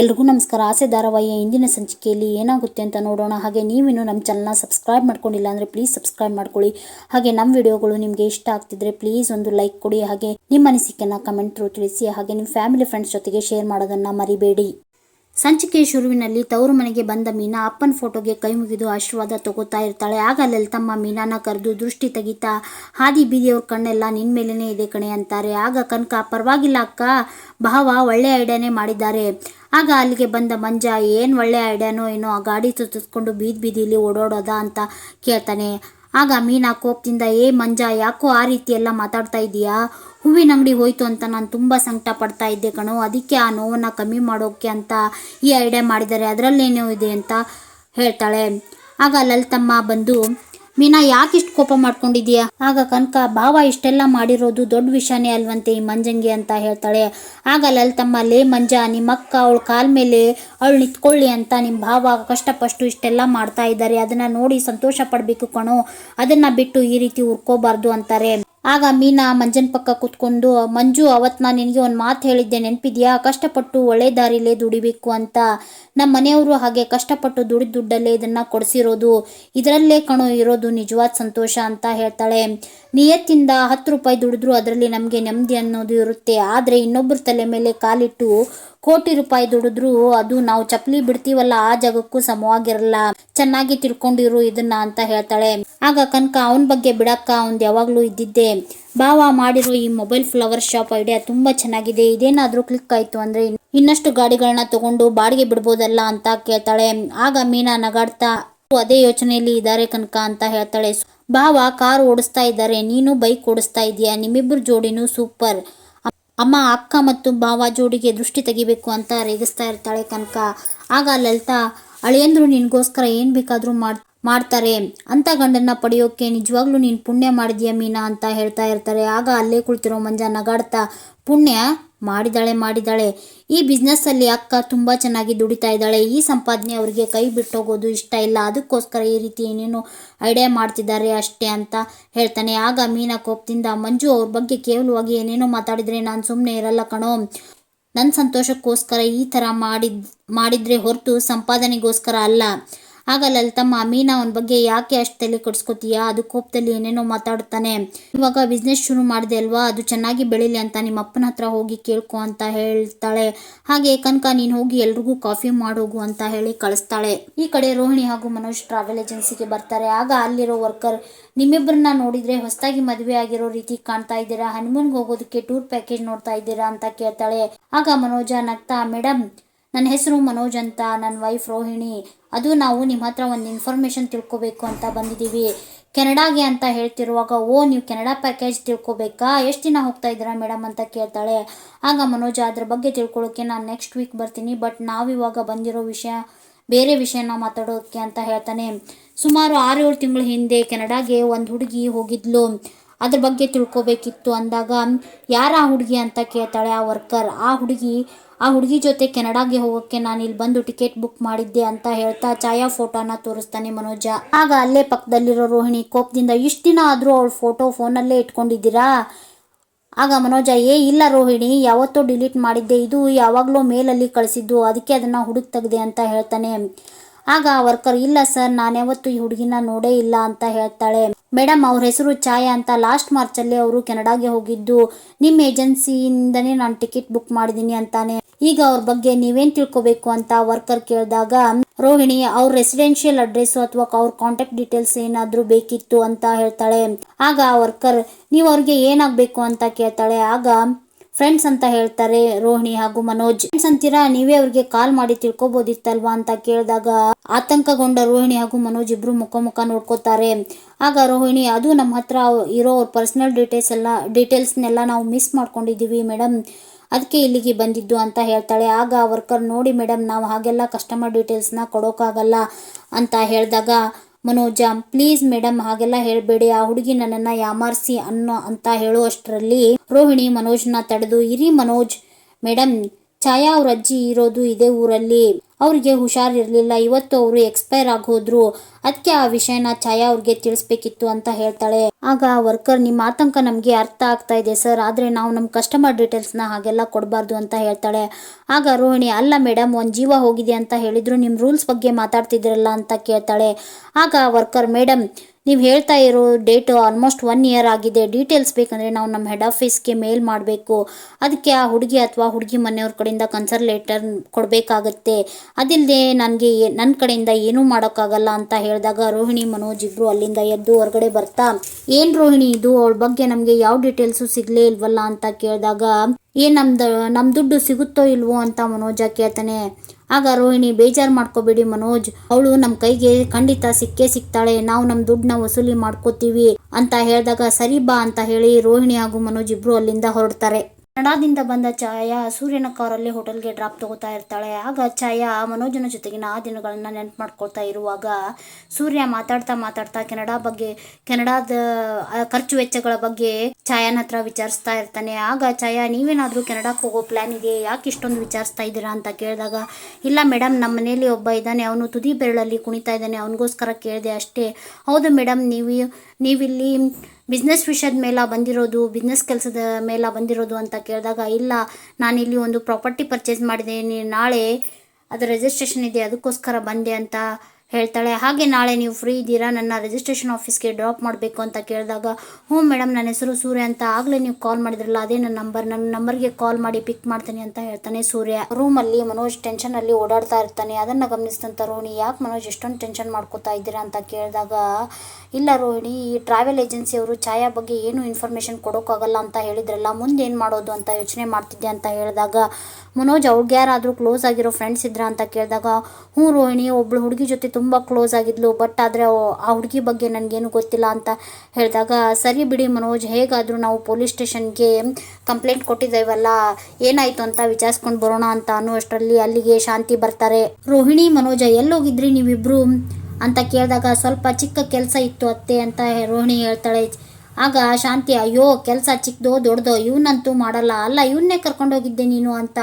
ಎಲ್ರಿಗೂ ನಮಸ್ಕಾರ. ಆಸೆ ಧಾರಾವಾಹಿಯ ಇಂದಿನ ಸಂಚಿಕೆಯಲ್ಲಿ ಏನಾಗುತ್ತೆ ಅಂತ ನೋಡೋಣ. ಹಾಗೆ ನೀವಿನ್ನು ನಮ್ಮ ಚಾನಲ್ನ ಸಬ್ಸ್ಕ್ರೈಬ್ ಮಾಡ್ಕೊಂಡಿಲ್ಲ ಅಂದರೆ ಪ್ಲೀಸ್ ಸಬ್ಸ್ಕ್ರೈಬ್ ಮಾಡ್ಕೊಳ್ಳಿ. ಹಾಗೆ ನಮ್ಮ ವಿಡಿಯೋಗಳು ನಿಮಗೆ ಇಷ್ಟ ಆಗ್ತಿದ್ರೆ ಪ್ಲೀಸ್ ಒಂದು ಲೈಕ್ ಕೊಡಿ. ಹಾಗೆ ನಿಮ್ಮ ಅನಿಸಿಕೆನ ಕಮೆಂಟ್ ತಿಳಿಸಿ. ಹಾಗೆ ನಿಮ್ಮ ಫ್ಯಾಮಿಲಿ ಫ್ರೆಂಡ್ಸ್ ಜೊತೆಗೆ ಶೇರ್ ಮಾಡೋದನ್ನು ಮರಿಬೇಡಿ. ಸಂಚಿಕೆ ಶುರುವಿನಲ್ಲಿ ತವರು ಮನೆಗೆ ಬಂದ ಮೀನಾ ಅಪ್ಪನ ಫೋಟೋಗೆ ಕೈ ಮುಗಿದು ಆಶೀರ್ವಾದ ತಗೋತಾ ಇರ್ತಾಳೆ. ಆಗ ಲಲಿತಮ್ಮ ಮೀನಾನ ಕರೆದು, ದೃಷ್ಟಿ ತೆಗಿತಾ, ಹಾದಿ ಬೀದಿಯವ್ರ ಕಣ್ಣೆಲ್ಲ ನಿನ್ ಮೇಲೇನೇ ಇದೆ ಕಣೆ ಅಂತಾರೆ. ಆಗ ಕನಕ, ಪರವಾಗಿಲ್ಲ ಅಕ್ಕ, ಭಾವ ಒಳ್ಳೆ ಐಡಿಯಾನೇ ಮಾಡಿದ್ದಾರೆ. ಆಗ ಅಲ್ಲಿಗೆ ಬಂದ ಮಂಜ, ಏನು ಒಳ್ಳೆ ಐಡಿಯಾನೋ ಏನೋ ಆ ಗಾಡಿ ಸುತ್ತಿಸ್ಕೊಂಡು ಬೀದಿ ಬೀದಿಲಿ ಓಡಾಡೋದ ಅಂತ ಕೇಳ್ತಾನೆ. ಆಗ ಮೀನಾ ಕೋಪದಿಂದ, ಏ ಮಂಜ, ಯಾಕೋ ಆ ರೀತಿ ಎಲ್ಲ ಮಾತಾಡ್ತಾ ಇದೀಯಾ? ಹೂವಿನ ಅಂಗಡಿ ಹೋಯ್ತು ಅಂತ ನಾನು ತುಂಬ ಸಂಕಟ ಪಡ್ತಾ ಇದ್ದೆ ಕಣೋ. ಅದಕ್ಕೆ ಆ ನೋವನ್ನು ಕಮ್ಮಿ ಮಾಡೋಕ್ಕೆ ಅಂತ ಈ ಐಡಿಯಾ ಮಾಡಿದ್ದಾರೆ. ಅದರಲ್ಲೇನೋ ಇದೆ ಅಂತ ಹೇಳ್ತಾಳೆ. ಆಗ ಲಲಿತಮ್ಮ ಬಂದು ಮೀನಾ ಯಾಕಿಷ್ಟು ಕೋಪ ಮಾಡ್ಕೊಂಡಿದ್ಯಾ? ಆಗ ಕನಕ ಭಾವ ಇಷ್ಟೆಲ್ಲ ಮಾಡಿರೋದು ದೊಡ್ಡ ವಿಷಯನೇ ಅಲ್ವಂತೆ ಈ ಮಂಜಂಗೆ ಅಂತ ಹೇಳ್ತಾಳೆ. ಆಗ ಲಲಿತಮ್ಮ, ಲೇ ಮಂಜ ನಿಮ್ಮ ಅಕ್ಕ ಅವಳ ಕಾಲ್ ಮೇಲೆ ಅವಳು ನಿಂತ್ಕೊಳ್ಳಿ ಅಂತ ನಿಮ್ಮ ಭಾವ ಕಷ್ಟಪಷ್ಟು ಇಷ್ಟೆಲ್ಲ ಮಾಡ್ತಾ ಇದ್ದಾರೆ. ಅದನ್ನ ನೋಡಿ ಸಂತೋಷ ಪಡಬೇಕು ಕಣೋ. ಅದನ್ನ ಬಿಟ್ಟು ಈ ರೀತಿ ಉರ್ಕೋಬಾರ್ದು ಅಂತಾರೆ. ಆಗ ಮೀನಾ ಮಂಜನ್ ಪಕ್ಕ ಕೂತ್ಕೊಂಡು, ಮಂಜು ಅವತ್ತು ನಾನು ನಿನಗೆ ಒಂದು ಮಾತು ಹೇಳಿದ್ದೆ, ನೆನಪಿದ್ಯಾ? ಕಷ್ಟಪಟ್ಟು ಒಳ್ಳೆ ದಾರಿಲೇ ದುಡಿಬೇಕು ಅಂತ. ನಮ್ಮ ಮನೆಯವರು ಹಾಗೆ ಕಷ್ಟಪಟ್ಟು ದುಡಿದ ದುಡ್ಡಲ್ಲೇ ಇದನ್ನು ಕೊಡಿಸಿರೋದು. ಇದರಲ್ಲೇ ಕಣೋ, ಇರೋದು ನಿಜವಾದ ಸಂತೋಷ ಅಂತ ಹೇಳ್ತಾಳೆ. ನಿಯತ್ತಿಂದ ಹತ್ತು ರೂಪಾಯಿ ದುಡಿದ್ರು ಅದರಲ್ಲಿ ನಮಗೆ ನೆಮ್ಮದಿ ಅನ್ನೋದು ಇರುತ್ತೆ. ಆದರೆ ಇನ್ನೊಬ್ಬರ ತಲೆ ಮೇಲೆ ಕಾಲಿಟ್ಟು ಕೋಟಿ ರೂಪಾಯಿ ದುಡಿದ್ರು, ಅದು ನಾವು ಚಪ್ಪಲಿ ಬಿಡ್ತೀವಲ್ಲ, ಆ ಜಾಗಕ್ಕೂ ಸಮವಾಗಿರಲ್ಲ. ಚೆನ್ನಾಗಿ ತಿಳ್ಕೊಂಡಿರು ಇದನ್ನ ಅಂತ ಹೇಳ್ತಾಳೆ. ಆಗ ಕನಕ ಅವನ ಬಗ್ಗೆ ಬಿಡಕ್ಕ ಅವ್ನ್ ಯಾವಾಗ್ಲೂ ಇದ್ದಿದ್ದೆ. ಭಾವ ಮಾಡಿರೋ ಈ ಮೊಬೈಲ್ ಫ್ಲವರ್ ಶಾಪ್ ಐಡಿಯಾ ತುಂಬಾ ಚೆನ್ನಾಗಿದೆ. ಇದೇನಾದ್ರೂ ಕ್ಲಿಕ್ ಆಯ್ತು ಅಂದ್ರೆ ಇನ್ನಷ್ಟು ಗಾಡಿಗಳನ್ನ ತಗೊಂಡು ಬಾಡಿಗೆ ಬಿಡ್ಬೋದಲ್ಲ ಅಂತ ಕೇಳ್ತಾಳೆ. ಆಗ ಮೀನಾ ನಗಾಡ್ತಾ ಅದೇ ಯೋಚನೆಯಲ್ಲಿ ಇದ್ದಾರೆ ಕನಕ ಅಂತ ಹೇಳ್ತಾಳೆ. ಭಾವ ಕಾರ್ ಓಡಿಸ್ತಾ ಇದ್ದಾರೆ. ನೀನು ಬೈಕ್ ಓಡಿಸ್ತಾ ಇದೀಯ? ನಿಮ್ಮಿಬ್ರು ಜೋಡಿನೂ ಸೂಪರ್. ಅಮ್ಮ, ಅಕ್ಕ ಮತ್ತು ಭಾವ ಜೋಡಿಗೆ ದೃಷ್ಟಿ ತೆಗಿಬೇಕು ಅಂತ ರೇಗಿಸ್ತಾ ಇರ್ತಾಳೆ ಕನಕ. ಆಗ ಲಲಿತಾ, ಅಳಿಯಂದ್ರು, ನಿನಗೋಸ್ಕರ ಏನು ಬೇಕಾದರೂ ಮಾಡ್, ಮಾಡ್ತಾರೆ. ಅಂತ ಗಂಡನ್ನ ಪಡೆಯೋಕೆ ನಿಜವಾಗ್ಲೂ ನೀನು ಪುಣ್ಯ ಮಾಡಿದ್ಯಾ ಮೀನಾ? ಅಂತ ಹೇಳ್ತಾ ಇರ್ತಾರೆ. ಆಗ ಅಲ್ಲೇ ಕುಳಿತಿರೋ ಮಂಜ ನಗಾಡ್ತಾ, ಪುಣ್ಯ? ಮಾಡಿದಾಳೆ ಮಾಡಿದಾಳೆ. ಈ ಬಿಸ್ನೆಸ್ಸಲ್ಲಿ ಅಕ್ಕ ತುಂಬ ಚೆನ್ನಾಗಿ ದುಡಿತಾ ಇದ್ದಾಳೆ. ಈ ಸಂಪಾದನೆ ಅವರಿಗೆ ಕೈ ಬಿಟ್ಟೋಗೋದು ಇಷ್ಟ ಇಲ್ಲ. ಅದಕ್ಕೋಸ್ಕರ ಈ ರೀತಿ ಏನೇನೋ ಐಡಿಯಾ ಮಾಡ್ತಿದ್ದಾರೆ ಅಷ್ಟೇ ಅಂತ ಹೇಳ್ತಾನೆ. ಆಗ ಮೀನಾ ಕೋಪದಿಂದ, ಮಂಜು, ಅವ್ರ ಬಗ್ಗೆ ಕೇವಲವಾಗಿ ಏನೇನೋ ಮಾತಾಡಿದ್ರೆ ನಾನು ಸುಮ್ಮನೆ ಇರಲ್ಲ ಕಣೋ. ನನ್ನ ಸಂತೋಷಕ್ಕೋಸ್ಕರ ಈ ಥರ ಮಾಡಿದ್, ಮಾಡಿದ್ರೆ ಹೊರತು ಸಂಪಾದನೆಗೋಸ್ಕರ ಅಲ್ಲ. ಆಗ ಲಲಿತಮ್ಮ, ಮೀನಾ ಅವನ ಬಗ್ಗೆ ಯಾಕೆ ಅಷ್ಟು ತಲೆ ಕೊಡ್ಸ್ಕೊತೀಯಾ? ಅದು ಕೋಪದಲ್ಲಿ ಏನೇನೋ ಮಾತಾಡ್ತಾನೆ. ಇವಾಗ ಬಿಸ್ನೆಸ್ ಶುರು ಮಾಡಿದೆ ಅಲ್ವಾ? ಅದು ಚೆನ್ನಾಗಿ ಬೆಳೀಲಿ ಅಂತ ನಿಮ್ಮ ಅಪ್ಪನ ಹತ್ರ ಹೋಗಿ ಕೇಳ್ಕೊ ಅಂತ ಹೇಳ್ತಾಳೆ. ಹಾಗೆ ಕನಕ, ನೀನು ಹೋಗಿ ಎಲ್ರಿಗೂ ಕಾಫಿ ಮಾಡೋಗು ಅಂತ ಹೇಳಿ ಕಳಿಸ್ತಾಳೆ. ಈ ಕಡೆ ರೋಹಿಣಿ ಹಾಗೂ ಮನೋಜ್ ಟ್ರಾವೆಲ್ ಏಜೆನ್ಸಿಗೆ ಬರ್ತಾರೆ. ಆಗ ಅಲ್ಲಿರೋ ವರ್ಕರ್ ನಿಮ್ಮಿಬ್ಬರನ್ನ ನೋಡಿದ್ರೆ ಹೊಸದಾಗಿ ಮದುವೆ ಆಗಿರೋ ರೀತಿ ಕಾಣ್ತಾ ಇದ್ದೀರಾ? ಹನಿಮೂನ್ಗೆ ಹೋಗೋದಕ್ಕೆ ಟೂರ್ ಪ್ಯಾಕೇಜ್ ನೋಡ್ತಾ ಇದ್ದೀರಾ ಅಂತ ಕೇಳ್ತಾಳೆ. ಆಗ ಮನೋಜ ನಗ್ತಾ ಮೇಡಮ್ ನನ್ನ ಹೆಸರು ಮನೋಜ್ ಅಂತ, ನನ್ನ ವೈಫ್ ರೋಹಿಣಿ. ಅದು ನಾವು ನಿಮ್ಮ ಹತ್ರ ಒಂದು ಇನ್ಫಾರ್ಮೇಷನ್ ತಿಳ್ಕೊಬೇಕು ಅಂತ ಬಂದಿದ್ದೀವಿ ಕೆನಡಾಗೆ ಅಂತ ಹೇಳ್ತಿರುವಾಗ, ಓ, ನೀವು ಕೆನಡಾ ಪ್ಯಾಕೇಜ್ ತಿಳ್ಕೊಬೇಕಾ? ಎಷ್ಟು ದಿನ ಹೋಗ್ತಾ ಇದ್ದೀರಾ ಮೇಡಮ್ ಅಂತ ಕೇಳ್ತಾಳೆ. ಆಗ ಮನೋಜ ಅದ್ರ ಬಗ್ಗೆ ತಿಳ್ಕೊಳ್ಳೋಕೆ ನಾನು ನೆಕ್ಸ್ಟ್ ವೀಕ್ ಬರ್ತೀನಿ ಬಟ್ ನಾವಿವಾಗ ಬಂದಿರೋ ವಿಷಯ, ಬೇರೆ ವಿಷಯನ ಮಾತಾಡೋಕ್ಕೆ ಅಂತ ಹೇಳ್ತಾನೆ. ಸುಮಾರು ಆರು ಏಳು ತಿಂಗಳ ಹಿಂದೆ ಕೆನಡಾಗೆ ಒಂದು ಹುಡುಗಿ ಹೋಗಿದ್ಲು. ಅದ್ರ ಬಗ್ಗೆ ತಿಳ್ಕೊಬೇಕಿತ್ತು ಅಂದಾಗ, ಯಾರ ಆ ಹುಡುಗಿ ಅಂತ ಕೇಳ್ತಾಳೆ, ಆ ವರ್ಕರ್? ಆ ಹುಡುಗಿ ಆ ಹುಡುಗಿ ಜೊತೆ ಕೆನಡಾಗೆ ಹೋಗೋಕ್ಕೆ ನಾನು ಇಲ್ಲಿ ಬಂದು ಟಿಕೆಟ್ ಬುಕ್ ಮಾಡಿದ್ದೆ ಅಂತ ಹೇಳ್ತಾ ಛಾಯಾ ಫೋಟೋನ ತೋರಿಸ್ತಾನೆ ಮನೋಜ. ಆಗ ಅಲ್ಲೇ ಪಕ್ಕದಲ್ಲಿರೋ ರೋಹಿಣಿ ಕೋಪದಿಂದ, ಇಷ್ಟು ದಿನ ಆದರೂ ಅವಳ ಫೋಟೋ ಫೋನಲ್ಲೇ ಇಟ್ಕೊಂಡಿದ್ದೀರಾ? ಆಗ ಮನೋಜ, ಏ, ಇಲ್ಲ ರೋಹಿಣಿ, ಯಾವತ್ತೋ ಡಿಲೀಟ್ ಮಾಡಿದ್ದೆ. ಇದು ಯಾವಾಗಲೂ ಮೇಲಲ್ಲಿ ಕಳಿಸಿದ್ದು, ಅದಕ್ಕೆ ಅದನ್ನು ಹುಡುಕ್ ತೆಗೆದೆ ಅಂತ ಹೇಳ್ತಾನೆ. ಆಗ ವರ್ಕರ್, ಇಲ್ಲ ಸರ್, ನಾನು ಯಾವತ್ತೂ ಈ ಹುಡುಗಿನ ನೋಡೇ ಇಲ್ಲ ಅಂತ ಹೇಳ್ತಾಳೆ. ಮೇಡಮ್ ಅವ್ರ ಹೆಸರು ಛಾಯಾ ಅಂತ ಲಾಸ್ಟ್ ಮಾರ್ಚಲ್ಲಿ ಅವರು ಕೆನಡಾಗೆ ಹೋಗಿದ್ದು. ನಿಮ್ಮ ಏಜೆನ್ಸಿಯಿಂದನೇ ನಾನು ಟಿಕೆಟ್ ಬುಕ್ ಮಾಡಿದ್ದೀನಿ ಅಂತಾನೆ. ಈಗ ಅವ್ರ ಬಗ್ಗೆ ನೀವೇನ್ ತಿಳ್ಕೊಬೇಕು ಅಂತ ವರ್ಕರ್ ಕೇಳಿದಾಗ, ರೋಹಿಣಿ, ಅವ್ರ ರೆಸಿಡೆನ್ಷಿಯಲ್ ಅಡ್ರೆಸ್ ಅಥವಾ ಅವ್ರ ಕಾಂಟ್ಯಾಕ್ಟ್ ಡೀಟೇಲ್ಸ್ ಏನಾದರೂ ಬೇಕಿತ್ತು ಅಂತ ಹೇಳ್ತಾಳೆ. ಆಗ ವರ್ಕರ್, ನೀವು ಅವ್ರಿಗೆ ಏನಾಗಬೇಕು ಅಂತ ಕೇಳ್ತಾಳೆ. ಆಗ ಫ್ರೆಂಡ್ಸ್ ಅಂತ ಹೇಳ್ತಾರೆ ರೋಹಿಣಿ ಹಾಗೂ ಮನೋಜ್. ಫ್ರೆಂಡ್ಸ್ ಅಂತೀರಾ, ನೀವೇ ಅವ್ರಿಗೆ ಕಾಲ್ ಮಾಡಿ ತಿಳ್ಕೊಬೋದಿತ್ತಲ್ವಾ ಅಂತ ಕೇಳಿದಾಗ ಆತಂಕಗೊಂಡ ರೋಹಿಣಿ ಹಾಗೂ ಮನೋಜ್ ಇಬ್ರು ಮುಖ ಮುಖ ನೋಡ್ಕೋತಾರೆ. ಆಗ ರೋಹಿಣಿ, ಅದು ನಮ್ಮ ಹತ್ರ ಇರೋ ಪರ್ಸನಲ್ ಡೀಟೇಲ್ಸ್ ಎಲ್ಲ ಡೀಟೇಲ್ಸ್ನೆಲ್ಲ ನಾವು ಮಿಸ್ ಮಾಡ್ಕೊಂಡಿದ್ದೀವಿ ಮೇಡಮ್ ಅದಕ್ಕೆ ಇಲ್ಲಿಗೆ ಬಂದಿದ್ದು ಅಂತ ಹೇಳ್ತಾಳೆ. ಆಗ ವರ್ಕರ್ ನೋಡಿ ಮೇಡಮ್ ನಾವು ಹಾಗೆಲ್ಲ ಕಸ್ಟಮರ್ ಡೀಟೇಲ್ಸ್ನ ಕೊಡೋಕ್ಕಾಗಲ್ಲ ಅಂತ ಹೇಳಿದಾಗ ಮನೋಜ, ಪ್ಲೀಸ್ ಮೇಡಮ್ ಹಾಗೆಲ್ಲ ಹೇಳಬೇಡಿ. ಆ ಹುಡುಗಿ ನನ್ನನ್ನ ಯಾಮಾರಿಸಿ ಅನ್ನೋ ಅಂತ ಹೇಳುವಷ್ಟರಲ್ಲಿ ರೋಹಿಣಿ ಮನೋಜ್ನ ತಡೆದು, ಇರಿ ಮನೋಜ್ ಮೇಡಮ್ ಛಾಯಾ ಅವ್ರ ಅಜ್ಜಿ ಇರೋದು ಇದೇ ಊರಲ್ಲಿ. ಅವ್ರಿಗೆ ಹುಷಾರಿರಲಿಲ್ಲ ಇವತ್ತು ಅವರು ಎಕ್ಸ್ಪೈರ್ ಆಗೋದ್ರು. ಅದಕ್ಕೆ ಆ ವಿಷಯನ ಛಾಯಾ ಅವ್ರಿಗೆ ತಿಳಿಸ್ಬೇಕಿತ್ತು ಅಂತ ಹೇಳ್ತಾಳೆ. ಆಗ ವರ್ಕರ್ ನಿಮ್ಮ ಆತಂಕ ನಮಗೆ ಅರ್ಥ ಆಗ್ತಾ ಇದೆ ಸರ್. ಆದರೆ ನಾವು ನಮ್ಮ ಕಸ್ಟಮರ್ ಡೀಟೇಲ್ಸ್ನ ಹಾಗೆಲ್ಲ ಕೊಡಬಾರ್ದು ಅಂತ ಹೇಳ್ತಾಳೆ. ಆಗ ರೋಹಿಣಿ, ಅಲ್ಲ ಮೇಡಮ್ ಒಂದು ಜೀವ ಹೋಗಿದೆ ಅಂತ ಹೇಳಿದ್ರು. ನಿಮ್ಮ ರೂಲ್ಸ್ ಬಗ್ಗೆ ಮಾತಾಡ್ತಿದ್ರಲ್ಲ ಅಂತ ಕೇಳ್ತಾಳೆ. ಆಗ ವರ್ಕರ್ ಮೇಡಮ್ ನೀವು ಹೇಳ್ತಾ ಇರೋ ಡೇಟ್ ಆಲ್ಮೋಸ್ಟ್ ಒನ್ ಇಯರ್ ಆಗಿದೆ. ಡೀಟೇಲ್ಸ್ ಬೇಕಂದರೆ ನಾವು ನಮ್ಮ ಹೆಡ್ ಆಫೀಸ್ಗೆ ಮೇಲ್ ಮಾಡಬೇಕು. ಅದಕ್ಕೆ ಆ ಹುಡುಗಿ ಅಥವಾ ಹುಡುಗಿ ಮನೆಯವ್ರ ಕಡೆಯಿಂದ ಕನ್ಸರ್ ಲೆಟರ್ ಕೊಡಬೇಕಾಗತ್ತೆ. ಅದಿಲ್ಲದೆ ನನಗೆ ನನ್ನ ಕಡೆಯಿಂದ ಏನೂ ಮಾಡೋಕ್ಕಾಗಲ್ಲ ಅಂತ ಹೇಳಿದಾಗ ರೋಹಿಣಿ, ಮನೋಜ್ ಇಬ್ಬರು ಅಲ್ಲಿಂದ ಎದ್ದು ಹೊರಗಡೆ ಬರ್ತಾ, ಏನು ರೋಹಿಣಿ ಇದು? ಅವಳ ಬಗ್ಗೆ ನಮಗೆ ಯಾವ ಡೀಟೇಲ್ಸು ಸಿಗಲೇ ಇಲ್ವಲ್ಲ? ಅಂತ ಕೇಳಿದಾಗ ಏನು ನಮ್ದು ನಮ್ಮ ದುಡ್ಡು ಸಿಗುತ್ತೋ ಇಲ್ವೋ? ಅಂತ ಮನೋಜ ಕೇಳ್ತಾನೆ ಆಗ ರೋಹಿಣಿ ಬೇಜಾರು ಮಾಡ್ಕೋಬೇಡಿ ಮನೋಜ್. ಅವಳು ನಮ್ಮ ಕೈಗೆ ಖಂಡಿತ ಸಿಕ್ಕೇ ಸಿಗ್ತಾಳೆ ನಾವು ನಮ್ಮ ದುಡ್ಡನ್ನ ವಸೂಲಿ ಮಾಡ್ಕೋತೀವಿ ಅಂತ ಹೇಳಿದಾಗ ಸರಿ ಬಾ ಅಂತ ಹೇಳಿ ರೋಹಿಣಿ ಹಾಗೂ ಮನೋಜ್ ಇಬ್ರು ಅಲ್ಲಿಂದ ಹೊರಡ್ತಾರೆ. ಕನ್ನಡದಿಂದ ಬಂದ ಛಾಯಾ ಸೂರ್ಯನ ಕಾರಲ್ಲಿ ಹೋಟೆಲ್ಗೆ ಡ್ರಾಪ್ ತಗೋತಾ ಇರ್ತಾಳೆ. ಆಗ ಛಾಯಾ ಮನೋಜನ ಜೊತೆಗಿನ ಆ ದಿನಗಳನ್ನ ನೆನಪು ಮಾಡ್ಕೊಳ್ತಾ ಇರುವಾಗ ಸೂರ್ಯ ಮಾತಾಡ್ತಾ ಮಾತಾಡ್ತಾ ಕೆನಡಾ ಬಗ್ಗೆ, ಕೆನಡಾದ ಖರ್ಚು ವೆಚ್ಚಗಳ ಬಗ್ಗೆ ಛಾಯಾನ ಹತ್ರ ವಿಚಾರಿಸ್ತಾ ಇರ್ತಾನೆ. ಆಗ ಛಾಯಾ, ನೀವೇನಾದರೂ ಕೆನಡಾಕ್ ಹೋಗೋ ಪ್ಲಾನ್ ಇದೆ? ಯಾಕೆ ಇಷ್ಟೊಂದು ವಿಚಾರಿಸ್ತಾ ಇದ್ದೀರಾ ಅಂತ ಕೇಳಿದಾಗ, ಇಲ್ಲ ಮೇಡಮ್ ನಮ್ಮ ಮನೇಲಿ ಒಬ್ಬ ಇದ್ದಾನೆ. ಅವನು ತುದಿ ಬೆರಳಲ್ಲಿ ಕುಣಿತಾ ಇದ್ದಾನೆ. ಅವನಿಗೋಸ್ಕರ ಕೇಳಿದೆ ಅಷ್ಟೇ. ಹೌದು ಮೇಡಮ್ ನೀವು, ನೀವಿಲ್ಲಿ ಬಿಸ್ನೆಸ್ ವಿಷಯದ ಮೇಲೆ ಬಂದಿರೋದು ಬಿಸ್ನೆಸ್ ಕೆಲಸದ ಮೇಲೆ ಬಂದಿರೋದು ಅಂತ ಕೇಳಿದಾಗ, ಇಲ್ಲ ನಾನಿಲ್ಲಿ ಒಂದು ಪ್ರಾಪರ್ಟಿ ಪರ್ಚೇಸ್ ಮಾಡಿದೆ ನಾಳೆ ಅದು ರಿಜಿಸ್ಟ್ರೇಷನ್ ಇದೆ, ಅದಕ್ಕೋಸ್ಕರ ಬಂದೆ ಅಂತ ಹೇಳ್ತಾಳೆ, ಹಾಗೆ ನಾಳೆ ನೀವು ಫ್ರೀ ಇದ್ದೀರಾ? ನನ್ನ ರಿಜಿಸ್ಟ್ರೇಷನ್ ಆಫೀಸ್ಗೆ ಡ್ರಾಪ್ ಮಾಡಬೇಕು ಅಂತ ಕೇಳಿದಾಗ, ಹ್ಞೂ ಮೇಡಮ್ ನನ್ನ ಹೆಸರು ಸೂರ್ಯ ಅಂತ ಆಗಲೇ ನೀವು ಕಾಲ್ ಮಾಡಿದ್ರಲ್ಲ, ಅದೇ ನನ್ನ ನಂಬರ್ ನನ್ನ ನಂಬರ್ಗೆ ಕಾಲ್ ಮಾಡಿ ಪಿಕ್ ಮಾಡ್ತೀನಿ ಅಂತ ಹೇಳ್ತಾನೆ ಸೂರ್ಯ. ರೂಮಲ್ಲಿ ಮನೋಜ್ ಟೆನ್ಷನಲ್ಲಿ ಓಡಾಡ್ತಾ ಇರ್ತಾನೆ. ಅದನ್ನು ಗಮನಿಸಿದಂಥ ರೋಹಿಣಿ, ಯಾಕೆ ಮನೋಜ್ ಎಷ್ಟೊಂದು ಟೆನ್ಷನ್ ಮಾಡ್ಕೋತಾ ಇದ್ದೀರಾ ಅಂತ ಕೇಳಿದಾಗ, ಇಲ್ಲ ರೋಹಿಣಿ ಈ ಟ್ರಾವೆಲ್ ಏಜೆನ್ಸಿಯವರು ಛಾಯಾ ಬಗ್ಗೆ ಏನು ಇನ್ಫಾರ್ಮೇಷನ್ ಕೊಡೋಕ್ಕಾಗಲ್ಲ ಅಂತ ಹೇಳಿದ್ರಲ್ಲ, ಮುಂದೆ ಏನು ಮಾಡೋದು ಅಂತ ಯೋಚನೆ ಮಾಡ್ತಿದ್ದೆ ಅಂತ ಹೇಳಿದಾಗ, ಮನೋಜ್ ಅವ್ರಿಗೆ ಯಾರಾದರೂ ಕ್ಲೋಸ್ ಆಗಿರೋ ಫ್ರೆಂಡ್ಸ್ ಇದ್ರಾ ಅಂತ ಕೇಳಿದಾಗ, ಹ್ಞೂ ರೋಹಿಣಿ, ಒಬ್ಳು ಹುಡುಗಿ ಜೊತೆ ತುಂಬ ಕ್ಲೋಸ್ ಆಗಿದ್ಲು ಬಟ್ ಆದರೆ ಆ ಹುಡುಗಿ ಬಗ್ಗೆ ನನಗೇನು ಗೊತ್ತಿಲ್ಲ ಅಂತ ಹೇಳಿದಾಗ, ಸರಿ ಬಿಡಿ ಮನೋಜ್, ಹೇಗಾದರೂ ನಾವು ಪೊಲೀಸ್ ಸ್ಟೇಷನ್ಗೆ ಕಂಪ್ಲೇಂಟ್ ಕೊಟ್ಟಿದ್ದೇವಲ್ಲ, ಏನಾಯಿತು ಅಂತ ವಿಚಾರಿಸ್ಕೊಂಡು ಬರೋಣ ಅಂತ ಅನ್ನುವಷ್ಟರಲ್ಲಿ ಅಲ್ಲಿಗೆ ಶಾಂತಿ ಬರ್ತಾರೆ. ರೋಹಿಣಿ, ಮನೋಜ ಎಲ್ಲೋಗಿದ್ರಿ ನೀವಿಬ್ರು? ಅಂತ ಕೇಳಿದಾಗ, ಸ್ವಲ್ಪ ಚಿಕ್ಕ ಕೆಲಸ ಇತ್ತು ಅತ್ತೆ, ಅಂತ ರೋಹಿಣಿ ಹೇಳ್ತಾಳೆ. ಆಗ ಶಾಂತಿ, ಅಯ್ಯೋ, ಕೆಲಸ ಚಿಕ್ಕದೋ ದೊಡ್ಡದೋ ಇವನಂತೂ ಮಾಡಲ್ಲ, ಅಲ್ಲ, ಇವನ್ನೇ ಕರ್ಕೊಂಡೋಗಿದ್ದೆ ನೀನು, ಅಂತ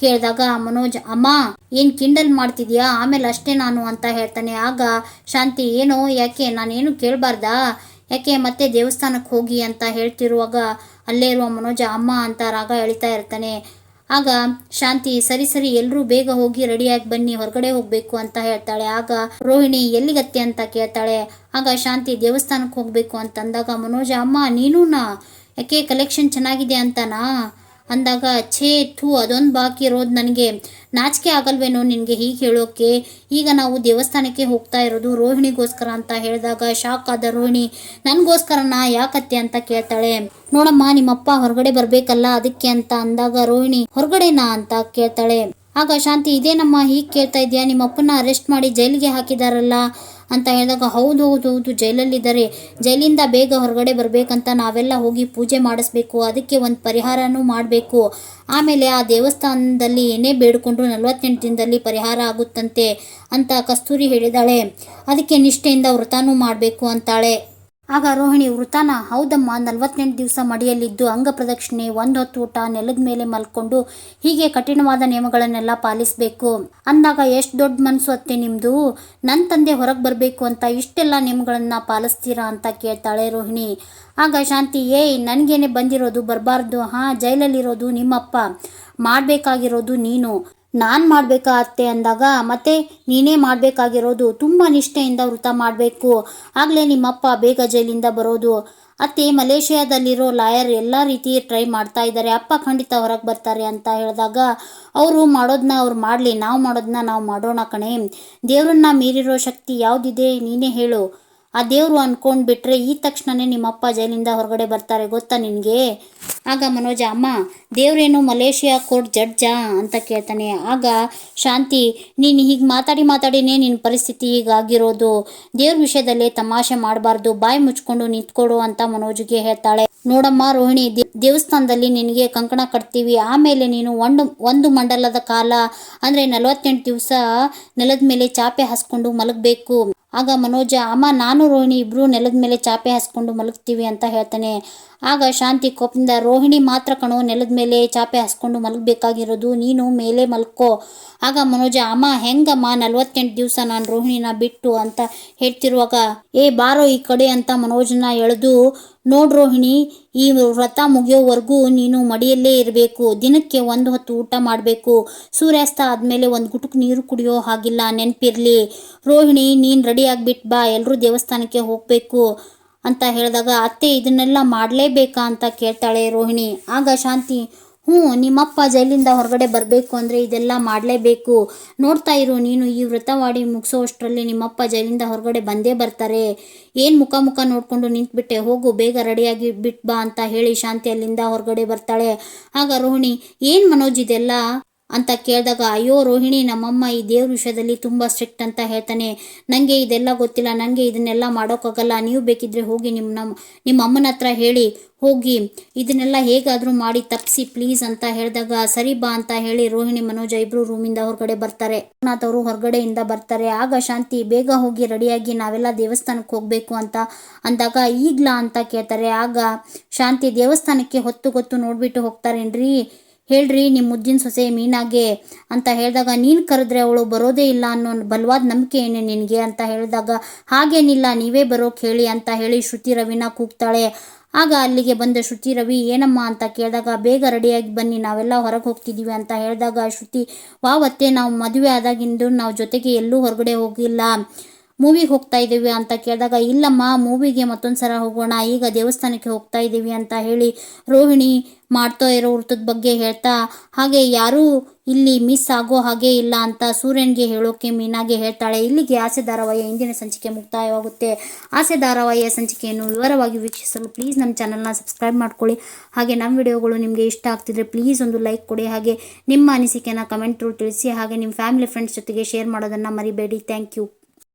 ಕೇಳಿದಾಗ ಮನೋಜ್, ಅಮ್ಮ, ಏನು ಕಿಂಡಲ್ ಮಾಡ್ತಿದ್ಯಾ? ಆಮೇಲೆ ಅಷ್ಟೇ ನಾನು ಅಂತ ಹೇಳ್ತಾನೆ. ಆಗ ಶಾಂತಿ, ಏನು, ಯಾಕೆ? ನಾನೇನು ಕೇಳಬಾರ್ದಾ? ಯಾಕೆ ಮತ್ತೆ ದೇವಸ್ಥಾನಕ್ಕೆ ಹೋಗಿ ಅಂತ ಹೇಳ್ತಿರುವಾಗ ಅಲ್ಲೇ ಇರುವ ಮನೋಜ ಅಮ್ಮ ಅಂತ ರಾಗ ಎಳಿತಾ ಇರ್ತಾನೆ. ಆಗ ಶಾಂತಿ, ಸರಿ ಸರಿ ಎಲ್ಲರೂ ಬೇಗ ಹೋಗಿ ರೆಡಿಯಾಗಿ ಬನ್ನಿ, ಹೊರಗಡೆ ಹೋಗಬೇಕು ಅಂತ ಹೇಳ್ತಾಳೆ. ಆಗ ರೋಹಿಣಿ, ಎಲ್ಲಿಗತ್ತೆ? ಅಂತ ಕೇಳ್ತಾಳೆ. ಆಗ ಶಾಂತಿ ದೇವಸ್ಥಾನಕ್ಕೆ ಹೋಗಬೇಕು ಅಂತಂದಾಗ ಮನೋಜ, ಅಮ್ಮ, ನೀನೂನಾ? ಯಾಕೆ? ಕಲೆಕ್ಷನ್ ಚೆನ್ನಾಗಿದೆ ಅಂತನಾ? ಅಂದಾಗ, ಛೇ, ಥೂ, ಅದೊಂದು ಬಾಕಿ ಇರೋದು ನನಗೆ. ನಾಚಿಕೆ ಆಗಲ್ವೇನೋ ನಿನಗೆ ಹೀಗೆ ಹೇಳೋಕೆ? ಈಗ ನಾವು ದೇವಸ್ಥಾನಕ್ಕೆ ಹೋಗ್ತಾ ಇರೋದು ರೋಹಿಣಿಗೋಸ್ಕರ ಅಂತ ಹೇಳಿದಾಗ ಶಾಕ್ ಆದ ರೋಹಿಣಿ ನನಗೋಸ್ಕರನಾ ಯಾಕತ್ತೆ ಅಂತ ಕೇಳ್ತಾಳೆ. ನೋಡಮ್ಮ, ನಿಮ್ಮಪ್ಪ ಹೊರಗಡೆ ಬರಬೇಕಲ್ಲ ಅದಕ್ಕೆ ಅಂತ ಅಂದಾಗ ರೋಹಿಣಿ ಹೊರಗಡೆನಾ ಅಂತ ಕೇಳ್ತಾಳೆ. ಆಗ ಶಾಂತಿ, ಇದೇನಮ್ಮ ಹೀಗೆ ಕೇಳ್ತಾ ಇದೆಯಾ? ನಿಮ್ಮಪ್ಪನ ಅರೆಸ್ಟ್ ಮಾಡಿ ಜೈಲಿಗೆ ಹಾಕಿದಾರಲ್ಲ. ಅಂತ ಹೇಳಿದಾಗ, ಹೌದು ಹೌದು ಹೌದು, ಜೈಲಲ್ಲಿದ್ದಾರೆ. ಜೈಲಿಂದ ಬೇಗ ಹೊರಗಡೆ ಬರಬೇಕಂತ ನಾವೆಲ್ಲ ಹೋಗಿ ಪೂಜೆ ಮಾಡಿಸ್ಬೇಕು, ಅದಕ್ಕೆ ಒಂದು ಪರಿಹಾರನೂ ಮಾಡಬೇಕು. ಆಮೇಲೆ ಆ ದೇವಸ್ಥಾನದಲ್ಲಿ ಏನೇ ಬೇಡಿಕೊಂಡ್ರು ನಲವತ್ತೆಂಟು ದಿನದಲ್ಲಿ ಪರಿಹಾರ ಆಗುತ್ತಂತೆ ಅಂತ ಕಸ್ತೂರಿ ಹೇಳಿದಾಳೆ. ಅದಕ್ಕೆ ನಿಷ್ಠೆಯಿಂದ ವ್ರತನೂ ಮಾಡಬೇಕು ಅಂತಾಳೆ. ಆಗ ರೋಹಿಣಿ ವೃತಾನ ಹೌದಮ್ಮ, ನಲವತ್ತೆಂಟು ದಿವಸ ಮಡಿಯಲ್ಲಿದ್ದು ಅಂಗ ಪ್ರದಕ್ಷಿಣೆ, ಒಂದು ಹೊತ್ತು ಊಟ, ನೆಲದ ಮೇಲೆ ಮಲ್ಕೊಂಡು ಹೀಗೆ ಕಠಿಣವಾದ ನಿಯಮಗಳನ್ನೆಲ್ಲ ಪಾಲಿಸಬೇಕು. ಅಂದಾಗ ಎಷ್ಟು ದೊಡ್ಡ ಮನಸ್ಸು ಅತ್ತೆ ನಿಮ್ಮದು ನನ್ನ ತಂದೆ ಹೊರಗೆ ಬರಬೇಕು ಅಂತ ಇಷ್ಟೆಲ್ಲ ನಿಯಮಗಳನ್ನು ಪಾಲಿಸ್ತೀರಾ ಅಂತ ಕೇಳ್ತಾಳೆ ರೋಹಿಣಿ. ಆಗ ಶಾಂತಿ, ಏಯ್, ನನಗೇನೆ ಬಂದಿರೋದು, ಬರಬಾರ್ದು. ಹಾಂ, ಜೈಲಲ್ಲಿರೋದು ನಿಮ್ಮಪ್ಪ. ಮಾಡಬೇಕಾಗಿರೋದು ನೀನು. ನಾನು ಮಾಡಬೇಕಾ ಅತ್ತೆ ಅಂದಾಗ ಮತ್ತೆ ನೀನೇ ಮಾಡಬೇಕಾಗಿರೋದು ತುಂಬ ನಿಷ್ಠೆಯಿಂದ ವೃತ ಮಾಡಬೇಕು. ಆಗಲೇ ನಿಮ್ಮಪ್ಪ ಬೇಗ ಜೈಲಿಂದ ಬರೋದು. ಅತ್ತೆ ಮಲೇಷಿಯಾದಲ್ಲಿರೋ ಲಾಯರ್ ಎಲ್ಲ ರೀತಿ ಟ್ರೈ ಮಾಡ್ತಾ ಇದ್ದಾರೆ. ಅಪ್ಪ ಖಂಡಿತ ಹೊರಗೆ ಬರ್ತಾರೆ ಅಂತ ಹೇಳಿದಾಗ, ಅವರು ಮಾಡೋದನ್ನ ಅವ್ರು ಮಾಡಲಿ, ನಾವು ಮಾಡೋದನ್ನ ನಾವು ಮಾಡೋಣ ಕಣೆ. ದೇವ್ರನ್ನ ಮೀರಿರೋ ಶಕ್ತಿ ಯಾವುದಿದೆ ನೀನೇ ಹೇಳು. ಆ ದೇವರು ಅನ್ಕೊಂಡ್ ಬಿಟ್ರೆ ಈ ತಕ್ಷಣನೇ ನಿಮ್ಮಪ್ಪ ಜೈಲಿಂದ ಹೊರಗಡೆ ಬರ್ತಾರೆ ಗೊತ್ತಾ ನಿನಗೆ? ಆಗ ಮನೋಜ, ಅಮ್ಮ, ದೇವ್ರೇನು ಮಲೇಷಿಯಾ ಕೋರ್ಟ್ ಜಡ್ಜಾ? ಅಂತ ಕೇಳ್ತಾನೆ. ಆಗ ಶಾಂತಿ, ನೀನು ಹೀಗೆ ಮಾತಾಡಿ ಮಾತಾಡಿನೇ ನಿನ್ನ ಪರಿಸ್ಥಿತಿ ಹೀಗಾಗಿರೋದು ದೇವ್ರ ವಿಷಯದಲ್ಲಿ ತಮಾಷೆ ಮಾಡಬಾರ್ದು, ಬಾಯಿ ಮುಚ್ಕೊಂಡು ನಿಂತ್ಕೊಡು ಅಂತ ಮನೋಜ್ಗೆ ಹೇಳ್ತಾಳೆ. ನೋಡಮ್ಮ ರೋಹಿಣಿ ದೇವಸ್ಥಾನದಲ್ಲಿ ನಿನಗೆ ಕಂಕಣ ಕಟ್ತೀವಿ. ಆಮೇಲೆ ನೀನು ಒಂದು ಒಂದು ಮಂಡಲದ ಕಾಲ, ಅಂದರೆ ನಲವತ್ತೆಂಟು ದಿವಸ ನೆಲದ ಮೇಲೆ ಚಾಪೆ ಹಾಸ್ಕೊಂಡು ಮಲಗಬೇಕು. ಆಗ ಮನೋಜ, ಅಮ್ಮ, ನಾನು ರೋಹಿಣಿ ಇಬ್ಬರೂ ನೆಲದ ಮೇಲೆ ಚಾಪೆ ಹಾಸ್ಕೊಂಡು ಮಲಗ್ತೀವಿ ಅಂತ ಹೇಳ್ತಾನೆ. ಆಗ ಶಾಂತಿ ಕೋಪದಿಂದ, ರೋಹಿಣಿ ಮಾತ್ರ ಕಣೋ, ನೆಲದ ಮೇಲೆ ಚಾಪೆ ಹಾಸ್ಕೊಂಡು ಮಲಗಬೇಕಾಗಿರೋದು, ನೀನು ಮೇಲೆ ಮಲ್ಕೋ. ಆಗ ಮನೋಜ, ಅಮ್ಮ, ಹೆಂಗಮ್ಮ, ನಲ್ವತ್ತೆಂಟು ದಿವಸ ನಾನು ರೋಹಿಣಿನ ಬಿಟ್ಟು ಅಂತ ಹೇಳ್ತಿರುವಾಗ, ಏ, ಬಾರೋ ಈ ಕಡೆ ಅಂತ ಮನೋಜನ ಎಳೆದು ನೋಡ್ ರೋಹಿಣಿ, ಈ ವ್ರತ ಮುಗಿಯೋವರೆಗೂ ನೀನು ಮಡಿಯಲ್ಲೇ ಇರಬೇಕು. ದಿನಕ್ಕೆ ಒಂದು ಹೊತ್ತು ಊಟ ಮಾಡಬೇಕು. ಸೂರ್ಯಾಸ್ತ ಆದಮೇಲೆ ಒಂದು ಗುಟುಕು ನೀರು ಕುಡಿಯೋ ಹಾಗಿಲ್ಲ, ನೆನಪಿರ್ಲಿ. ರೋಹಿಣಿ, ನೀನು ರೆಡಿ ಆಗಿಬಿಟ್ಟು ಬಾ ಎಲ್ಲರೂ ದೇವಸ್ಥಾನಕ್ಕೆ ಹೋಗಬೇಕು ಅಂತ ಹೇಳಿದಾಗ, ಅತ್ತೆ ಇದನ್ನೆಲ್ಲ ಮಾಡಲೇಬೇಕಾ ಅಂತ ಕೇಳ್ತಾಳೆ ರೋಹಿಣಿ. ಆಗ ಶಾಂತಿ ಹ್ಞೂ, ನಿಮ್ಮಪ್ಪ ಜೈಲಿಂದ ಹೊರಗಡೆ ಬರಬೇಕು ಅಂದರೆ ಇದೆಲ್ಲ ಮಾಡಲೇಬೇಕು. ನೋಡ್ತಾ ಇರು, ನೀನು ಈ ವ್ರತವಾಡಿ ಮುಗಿಸೋಷ್ಟರಲ್ಲಿ ನಿಮ್ಮಪ್ಪ ಜೈಲಿಂದ ಹೊರಗಡೆ ಬಂದೇ ಬರ್ತಾರೆ. ಏನು ಮುಖ ಮುಖ ನೋಡಿಕೊಂಡು ನಿಂತ್ಬಿಟ್ಟೆ? ಹೋಗು, ಬೇಗ ರೆಡಿಯಾಗಿ ಬಿಟ್ ಬಾ ಅಂತ ಹೇಳಿ ಶಾಂತಿ ಅಲ್ಲಿಂದ ಹೊರಗಡೆ ಬರ್ತಾಳೆ. ಆಗ ರೋಹಿಣಿ, ಏನು ಮನೋಜ್ ಇದೆಲ್ಲ? ಅಂತ ಕೇಳಿದಾಗ, ಅಯ್ಯೋ ರೋಹಿಣಿ, ನಮ್ಮಮ್ಮ ಈ ದೇವ್ರ ವಿಷಯದಲ್ಲಿ ತುಂಬ ಸ್ಟ್ರಿಕ್ಟ್ ಅಂತ ಹೇಳ್ತಾನೆ. ನನಗೆ ಇದೆಲ್ಲ ಗೊತ್ತಿಲ್ಲ ನನಗೆ ಇದನ್ನೆಲ್ಲ ಮಾಡೋಕ್ಕಾಗಲ್ಲ. ನೀವು ಬೇಕಿದ್ರೆ ಹೋಗಿ ನಿಮ್ಮ ನಮ್ಮ ನಿಮ್ಮ ಅಮ್ಮನ ಹತ್ರ ಹೇಳಿ. ಹೋಗಿ, ಇದನ್ನೆಲ್ಲ ಹೇಗಾದರೂ ಮಾಡಿ ತಪ್ಪಿಸಿ ಪ್ಲೀಸ್ ಅಂತ ಹೇಳಿದಾಗ, ಸರಿ ಬಾ ಅಂತ ಹೇಳಿ ರೋಹಿಣಿ, ಮನೋಜ ಇಬ್ಬರು ರೂಮಿಂದ ಹೊರಗಡೆ ಬರ್ತಾರೆ. ನಾಥ್ ಅವರು ಹೊರಗಡೆಯಿಂದ ಬರ್ತಾರೆ. ಆಗ ಶಾಂತಿ, ಬೇಗ ಹೋಗಿ, ರೆಡಿಯಾಗಿ ನಾವೆಲ್ಲ ದೇವಸ್ಥಾನಕ್ಕೆ ಹೋಗಬೇಕು ಅಂತ ಅಂದಾಗ, ಈಗ್ಲಾ ಅಂತ ಕೇಳ್ತಾರೆ. ಆಗ ಶಾಂತಿ ದೇವಸ್ಥಾನಕ್ಕೆ ಹೊತ್ತು ಗೊತ್ತು ನೋಡ್ಬಿಟ್ಟು ಹೋಗ್ತಾರೇನ್ರಿ? ಹೇಳ್ರಿ ನಿಮ್ಮ ಮುದ್ದಿನ ಸೊಸೆ ಮೀನಾಗೆ ಅಂತ ಹೇಳಿದಾಗ, ನೀನು ಕರೆದ್ರೆ ಅವಳು ಬರೋದೇ ಇಲ್ಲ ಅನ್ನೋ ಬಲವಾದ ನಂಬಿಕೆ ಏನೇ ನಿನಗೆ ಅಂತ ಹೇಳಿದಾಗ, ಹಾಗೇನಿಲ್ಲ, ನೀವೇ ಬರೋಕೆ ಹೇಳಿ ಅಂತ ಹೇಳಿ ಶ್ರುತಿ ರವಿನ ಕೂಗ್ತಾಳೆ. ಆಗ ಅಲ್ಲಿಗೆ ಬಂದ ಶ್ರುತಿ ರವಿ, ಏನಮ್ಮ ಅಂತ ಕೇಳಿದಾಗ, ಬೇಗ ರೆಡಿಯಾಗಿ ಬನ್ನಿ, ನಾವೆಲ್ಲ ಹೊರಗೆ ಹೋಗ್ತಿದ್ದೀವಿ ಅಂತ ಹೇಳಿದಾಗ ಶ್ರುತಿ ವಾವತ್ತೆ ನಾವು ಮದುವೆ ಆದಾಗಿಂದು ನಾವು ಜೊತೆಗೆ ಎಲ್ಲೂ ಹೊರಗಡೆ ಹೋಗಿಲ್ಲ ಮೂವಿಗೆ ಹೋಗ್ತಾ ಇದ್ದೀವಿ ಅಂತ ಕೇಳಿದಾಗ, ಇಲ್ಲಮ್ಮ ಮೂವಿಗೆ ಮತ್ತೊಂದು ಸಲ ಹೋಗೋಣ, ಈಗ ದೇವಸ್ಥಾನಕ್ಕೆ ಹೋಗ್ತಾ ಇದ್ದೀವಿ ಅಂತ ಹೇಳಿ ರೋಹಿಣಿ ಮಾಡ್ತಾ ಇರೋ ವೃತ್ತದ ಬಗ್ಗೆ ಹೇಳ್ತಾ, ಹಾಗೆ ಯಾರೂ ಇಲ್ಲಿ ಮಿಸ್ ಆಗೋ ಹಾಗೆ ಇಲ್ಲ ಅಂತ ಸೂರ್ಯನ್ಗೆ ಹೇಳೋಕೆ ಮೀನಾಗೆ ಹೇಳ್ತಾಳೆ. ಇಲ್ಲಿಗೆ ಆಸೆ ಧಾರಾವಾಹಿಯ ಇಂದಿನ ಸಂಚಿಕೆ ಮುಕ್ತಾಯವಾಗುತ್ತೆ. ಆಸೆ ಧಾರಾವಾಹಿಯ ಸಂಚಿಕೆಯನ್ನು ವಿವರವಾಗಿ ವೀಕ್ಷಿಸಲು ಪ್ಲೀಸ್ ನಮ್ಮ ಚಾನಲ್ನ ಸಬ್ಸ್ಕ್ರೈಬ್ ಮಾಡ್ಕೊಳ್ಳಿ. ಹಾಗೆ ನಮ್ಮ ವಿಡಿಯೋಗಳು ನಿಮಗೆ ಇಷ್ಟ ಆಗ್ತಿದ್ರೆ ಪ್ಲೀಸ್ ಒಂದು ಲೈಕ್ ಕೊಡಿ. ಹಾಗೆ ನಿಮ್ಮ ಅನಿಸಿಕೆನ ಕಮೆಂಟ್ ತಿಳಿಸಿ, ಹಾಗೆ ನಿಮ್ಮ ಫ್ಯಾಮಿಲಿ ಫ್ರೆಂಡ್ಸ್ ಜೊತೆಗೆ ಶೇರ್ ಮಾಡೋದನ್ನು ಮರಿಬೇಡಿ. Thank you